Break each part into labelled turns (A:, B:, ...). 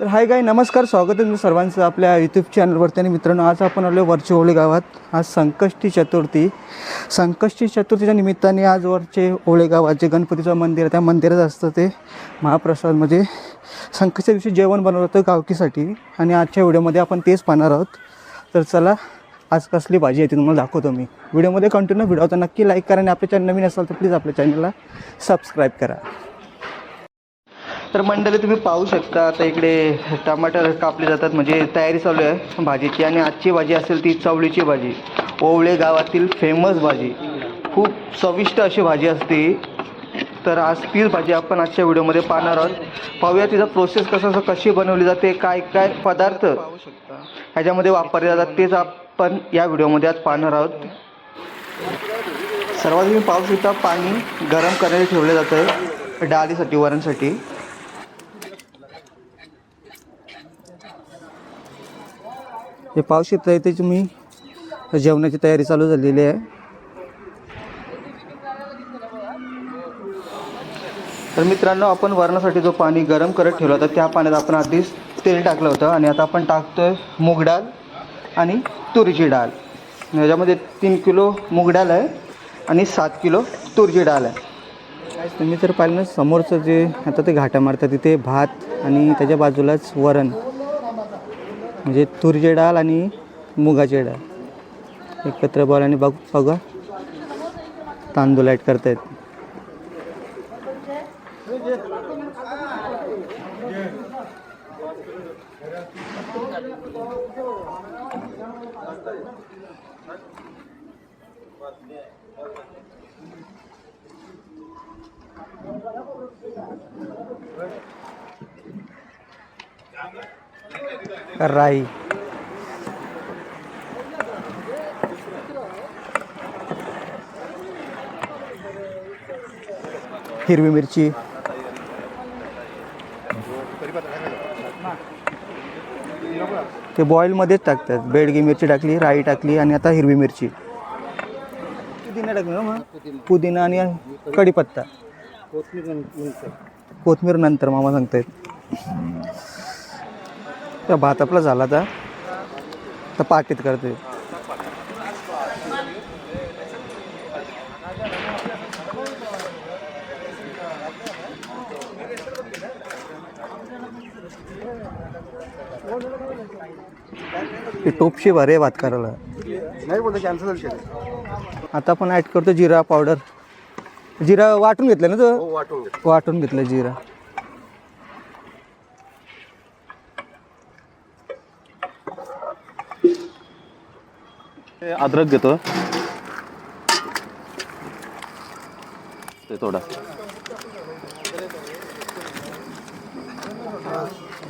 A: तर हाय गाय नमस्कार स्वागत आहे तुमचं सर्वांचं आपल्या यूट्यूब चॅनलवरती आणि मित्रांनो आज आपण आलो वरचे गावात. आज संकष्टी चतुर्थी. संकष्टी चतुर्थीच्या निमित्ताने आज वरचे ओळे गावात जे गणपतीचं मंदिर आहे त्या मंदिरात असतं ते महाप्रसाद म्हणजे संकष्टीच्या दिवशी जेवण बनवलं होतं गावकीसाठी. आणि आजच्या व्हिडिओमध्ये आपण तेच पाहणार आहोत. तर चला आज कसली भाजी आहे ती तुम्हाला दाखवतो मी. व्हिडिओमध्ये कंटिन्यू व्हिडिओ तर नक्की लाईक करा. आणि आपल्या चॅनल नवीन असाल तर प्लीज आपल्या चॅनलला सबस्क्राईब करा. तर मंडळी तुम्ही पाहू शकता आता इकडे टमाटर कापले जातात. म्हणजे तयारी चालू आहे भाजीची आणि आजची भाजी असेल ती चवळीची भाजी. ओवळे गावातील फेमस भाजी. खूप चविष्ट अशी भाजी असते. तर आज तीच भाजी आपण आजच्या व्हिडिओमध्ये पाहणार आहोत. पाहूया तिचा प्रोसेस कसं कशी बनवली जाते काय काय पदार्थ ह्याच्यामध्ये वापरले जातात तेच आपण या व्हिडिओमध्ये आज पाहणार आहोत. सर्वात तुम्ही पाहू शकता पाणी गरम करायला ठेवलं जातं. डाळीसाठी वरणसाठी. हे पाहू शकता इथे तुम्ही जेवणाची तयारी चालू झालेली आहे. तर मित्रांनो आपण वरणासाठी जो पाणी गरम करत ठेवला होता त्या पाण्यात आपण आधीच तेल टाकलं होतं आणि आता आपण टाकतोय मूग डाळ आणि तुरीची डाळ. ह्याच्यामध्ये तीन किलो मूग डाळ आहे आणि सात किलो तुरीची डाळ आहे. तुम्ही तर पाहिलं ना समोरचं जे आता ते घाटा मारतात तिथे भात आणि त्याच्या बाजूलाच वरण. म्हणजे तुरीची डाळ आणि मुगाची डाळ. एकत्र बॉल आणि बघ बघा. तांदूळ ॲड करतायत. राई. हिरवी मिरची. ते बॉईलमध्येच टाकतात. बेडगी मिरची टाकली राई टाकली आणि आता हिरवी मिरची. पुदिना टाकली मग. पुदिना आणि कढीपत्ता. कोथमीर नंतर मामा सांगतायत. तर भात आपला झाला आता? तर पाकीत करते. टोपशी भरे भात करायला.
B: नाही बोलतो कॅन्सल
A: आता आपण ॲड करतो जिरा पावडर जिरा वाटून घेतलं ना तो?
B: हो वाटून
A: घेतलं जिरा.
B: अद्रक घेतो. ते थोडा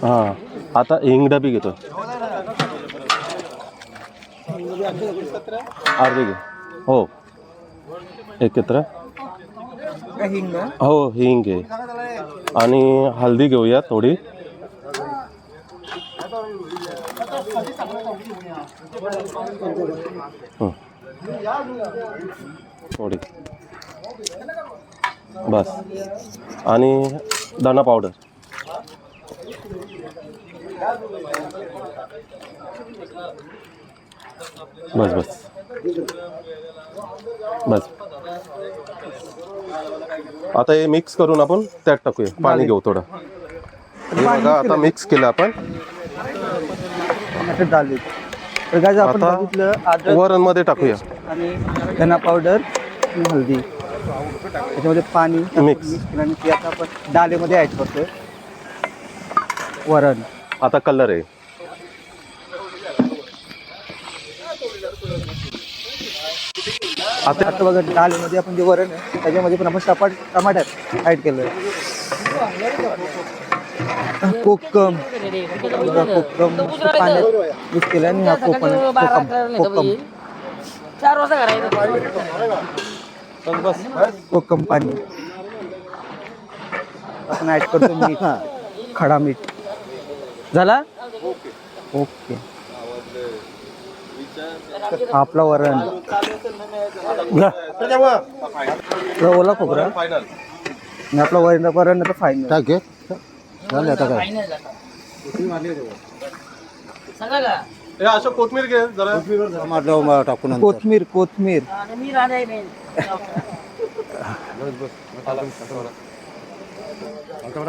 B: हां आता हिंग डबी घेतो. अर्धे घे. हो. एकत्र. हो हिंग घे. आणि हल्दी घेऊया थोडी. थोडी बस. आणि दाणा पावडर. बस बस. बस. आता हे मिक्स करून आपण त्यात टाकूया. पाणी घेऊ थोडं. हे बघा आता मिक्स केलं आपण.
A: तर काय आपण
B: आता
A: बघितलं
B: वरणमध्ये टाकूया.
A: आणि धना पावडर आणि हळदी. त्याच्यामध्ये पाणी टाकून
B: Mix.
A: mix केलं आणि ते आता आपण डाळीमध्ये ॲड करतोय. वरण.
B: आता कलर आहे.
A: आता आता बघा डाळीमध्ये आपण जे वरण आहे त्याच्यामध्ये पण आपण टपाट टमाटर ॲड केलं कोकम. कोकम पाण्यात मिक्स केलं आणि हा कोकम कोकम कोकम.
C: चार वाजता करायचं
A: कोकम पाणी. आपण ॲड करतो मीठ. खडा मीठ. झाला? ओके. आपला वरण. ओला खोबरा. आपला वरण वरण फायनल
D: झाले आता काय?
B: हे कोथमीर घे जरा.
D: टाकून
A: कोथमीर कोथमीर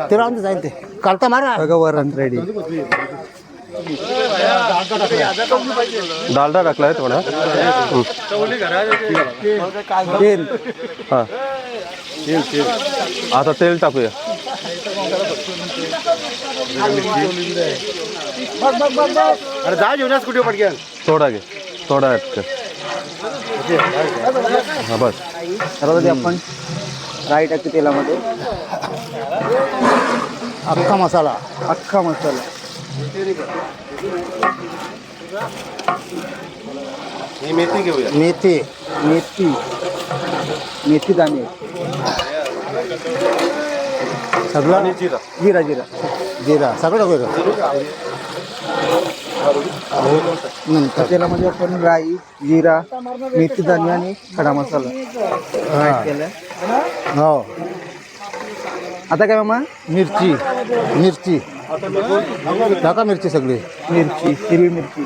D: ते राहून दे, जाईल ते. कालता मारा.
A: बघा वरण रेडी
B: डालडा टाकलाय थोडा. हं.
A: तेल
B: हा आता तेल टाकूया.
D: अरे जा जेवणास कुठे पडकेल
B: थोडा घे थोडा हा बस.
A: सर्वात आपण. राई टाकते तेलामध्ये.
D: अख्खा मसाला
A: अख्खा मसाला.
B: ही मेथी घेऊया.
D: मेथी
A: मेथी. मेथी दाणे.
D: सगळं?
B: जिरा.
A: जिरा जिरा.
D: जिरा. सगळं टाकू नंतर
A: तेलामध्ये आपण राई जिरा मेथी दाणे आणि खडा मसाला.
D: हा. हो.
A: आता काय मामा?
D: मिरची. मिरची. टाका मिरची सगळी.
A: मिरची हिरवी मिरची.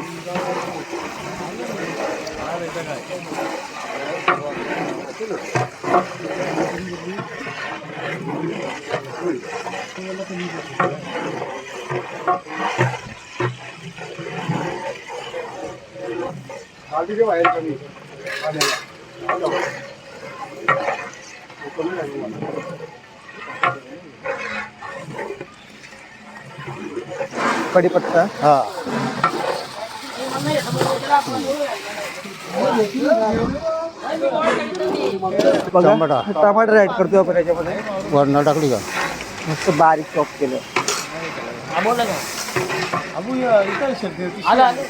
A: कढीपत्ता।
D: हा।
A: बघा.
D: टमाटा.
A: टमाटर ऍड करतो आपण याच्यामध्ये.
D: वरण टाकली का?
A: मस्त बारीक चॉप केलं.
C: बोला का आलं, आलं.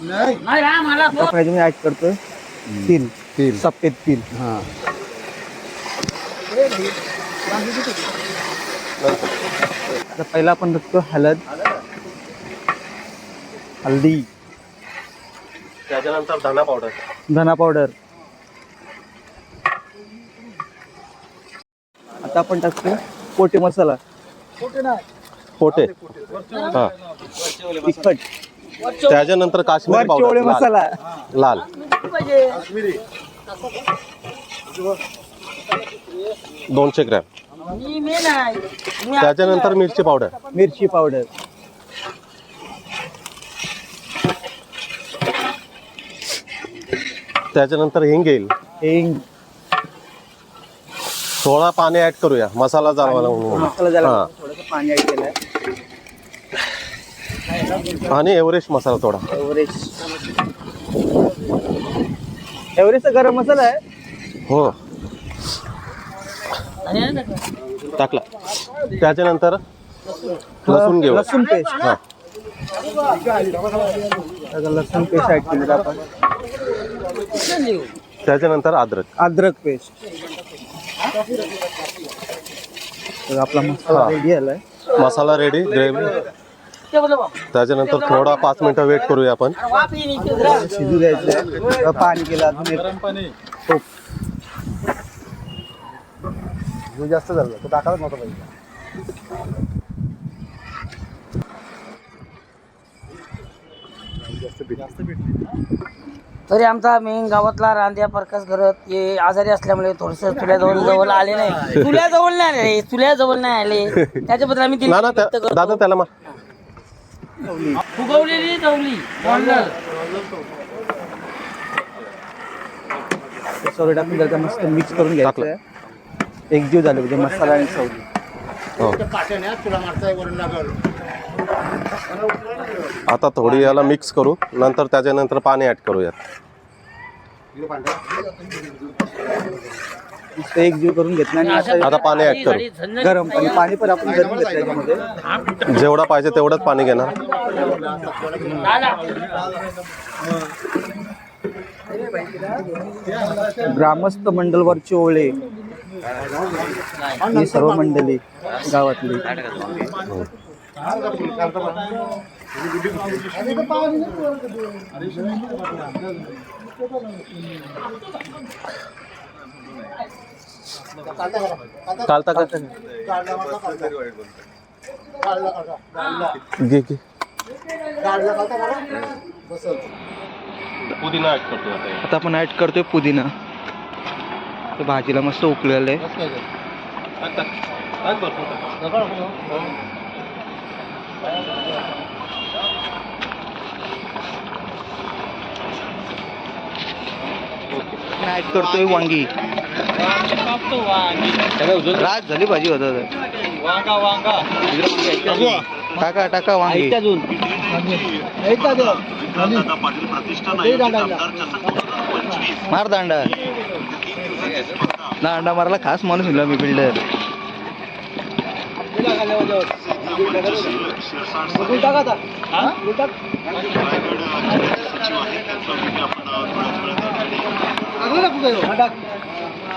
C: नाही. राम आला तो.
A: ऍड करतोय. तिल
D: तेल
A: सफेद तिल
D: हा.
A: आता पहिला आपण टाकतो हळद. हल्दी
B: त्याच्यानंतर धना पावडर
A: धना पावडर आता आपण टाकतो पोटे मसाला?
B: पोटे हा.
A: तिखट
B: त्याच्यानंतर काश्मीरी पावडर
A: मसाला.
B: लाल.
C: पाहिजे.
B: दोनशे ग्रॅम. त्याच्यानंतर मिरची पावडर.
A: मिरची पावडर.
B: त्याच्यानंतर हिंग येईल.
A: हिंग.
B: थोडा पाणी ऍड करूया. मसाला जाळवायला म्हणून.
A: मसाला झाला
B: हा.
A: थोडंसं पाणी ऍड केलंय.
B: आणि एव्हरेस्ट मसाला थोडा.
A: एव्हरेस्ट. एव्हरेस्टचा गरम मसाला आहे.
B: हो? टाकला. त्याच्यानंतर लसूण घेऊ
A: लसूण पेस्ट.
B: हा.
A: लसूण पेस्ट ऍड केलेलं आपण?
B: त्याच्यानंतर अद्रक.
A: अद्रक पेस्ट. तर आपला मसाला
B: हा.
A: रेडी आलाय
B: मसाला रेडी ग्रेव्ही. त्याच्यानंतर थोडा पाच मिनिटं वेट करूया आपण.
A: शिजू द्यायचं. पाणी केलं अजून एक. खूप
D: जास्त झालं. तो टाकायला नव्हतं पाहिजे.
C: तरी आमचा मेन गावातला रांद्या प्रकाश करत हे आजारी असल्यामुळे थोडस तुल्या जवळ जवळ आले नाही. तुल्या जवळ नाही आले तुल्या जवळ नाही आले. त्याच्याबद्दल आम्ही
B: ना त्या- दादा त्याला
C: फुगवलेली जवली बॉन्डर
A: सवरी टाकून जर का मस्त मिक्स करून घ्यायचं. आहे. एकजीव झालं म्हणजे मसाला आणि सवरी
B: हो. आता थोडी याला मिक्स करू. नंतर त्याच्यानंतर पाणी ऍड करूयात.
A: नुसतं एकजीव करून घेतलं आणि आता
B: पाणी ऍड करू.
A: गरम पाणी पाणी पण आपण गरम घेतलं
B: जेवढा पाहिजे तेवढंच पाणी घेणार.
A: ग्रामस्थ मंडलवरचे ओळे. ही सर्व मंडळी गावातली.
B: कालता का? घे घे. पुदिना ऍड करतो आता.
A: आपण ॲड करतोय पुदिना. ते भाजीला मस्त उकळलेलं आहे
B: टाक, टाक. टाक भरपूर टाक.
A: ॲड करतोय वांगी. रात झाली भाजी होत टाका. टाका वांगी. मार दांडा. दांडा मारला खास माणूस मी बिल्डर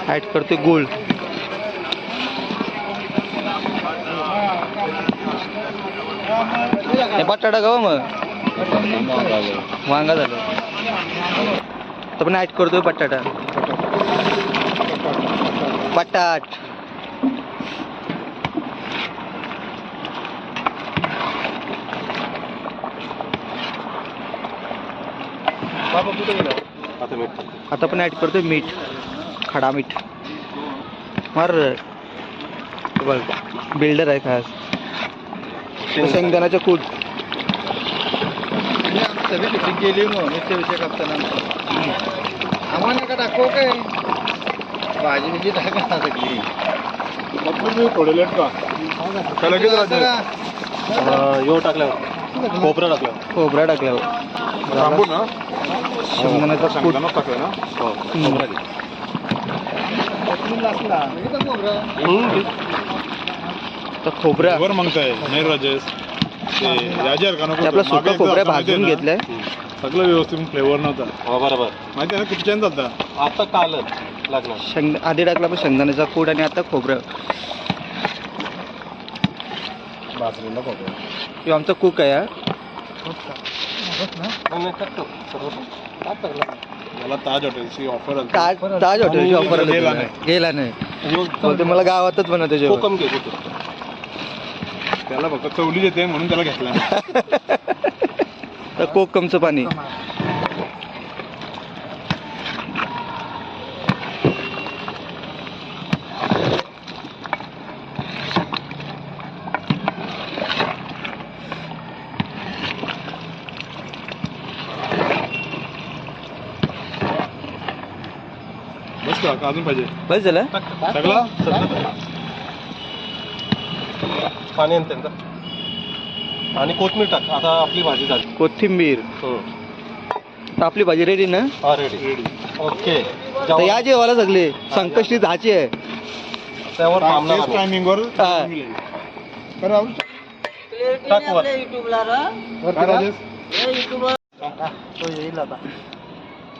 A: ऍड करतोय गोल्ड बटाटा गाव मग. वांगा झालं. तर पण ऍड करतोय बटाटा बटाट
B: आता मीठ.
A: आता पण ऍड करतोय मीठ खडा मीठ. मार. हे बघ बिल्डर आहे खास शेंगदाण्याचं कूट गेली मग मिरच्या विषय कापताना आम्हाला का टाकू काय? भाजी बिजी सगळी?
E: थोडे लेट का?
B: अं, यो टाकल्यावर. खोबरं टाकल्यावर.
A: खोबरा टाकल्यावर.
E: थांबू ना.
A: शेंगदाण्याचा कूट
B: हो घे.
A: तर खोबरा
E: वर मागताय नाही राजेश. ते राजेर का नको
A: ते आपला
E: मागे
A: सुका
E: एकदा
A: खोबऱ्या भाजून घेतलंय.
E: सगळं व्यवस्थित फ्लेवर नव्हता.
B: हो बरोबर.
E: माहिती आहे ना किती चेंज झालता?
B: आता कालच लागणार
A: शेंग आधी टाकला पण शेंगदाण्याचा कूट आणि आता खोबरं.
E: बासरीला खोबरं.
A: किंवा आमचा कुक आहे हा.
E: मला ताज हॉटेलची ऑफर आली
A: ताज ताज हॉटेलची ऑफर
E: गेला नाही.
A: गेला नाही. बोलते मला गावातच बनवते जेवण.
B: कोकम घे तू.
E: त्याला फक्त चवली येते म्हणून त्याला घेतला
A: तर कोकमचं पाणी.
E: अजून पाहिजे.
A: बस झालं?
E: सगळा
B: पाणी आणि त्यांचं आणि कोथमीर टाक आता आपली भाजी झाली.
A: कोथिंबीर.
B: हं.
A: तर आपली भाजी रेडी ना?
B: हा रेडी ओके.
A: तर या जेवायला सगळे. संकष्टी दहाची आहे.
B: त्यावर.
E: टायमिंगवर
A: हा.
B: टाक वर.
E: काय राजेश?
C: युट्यूबवर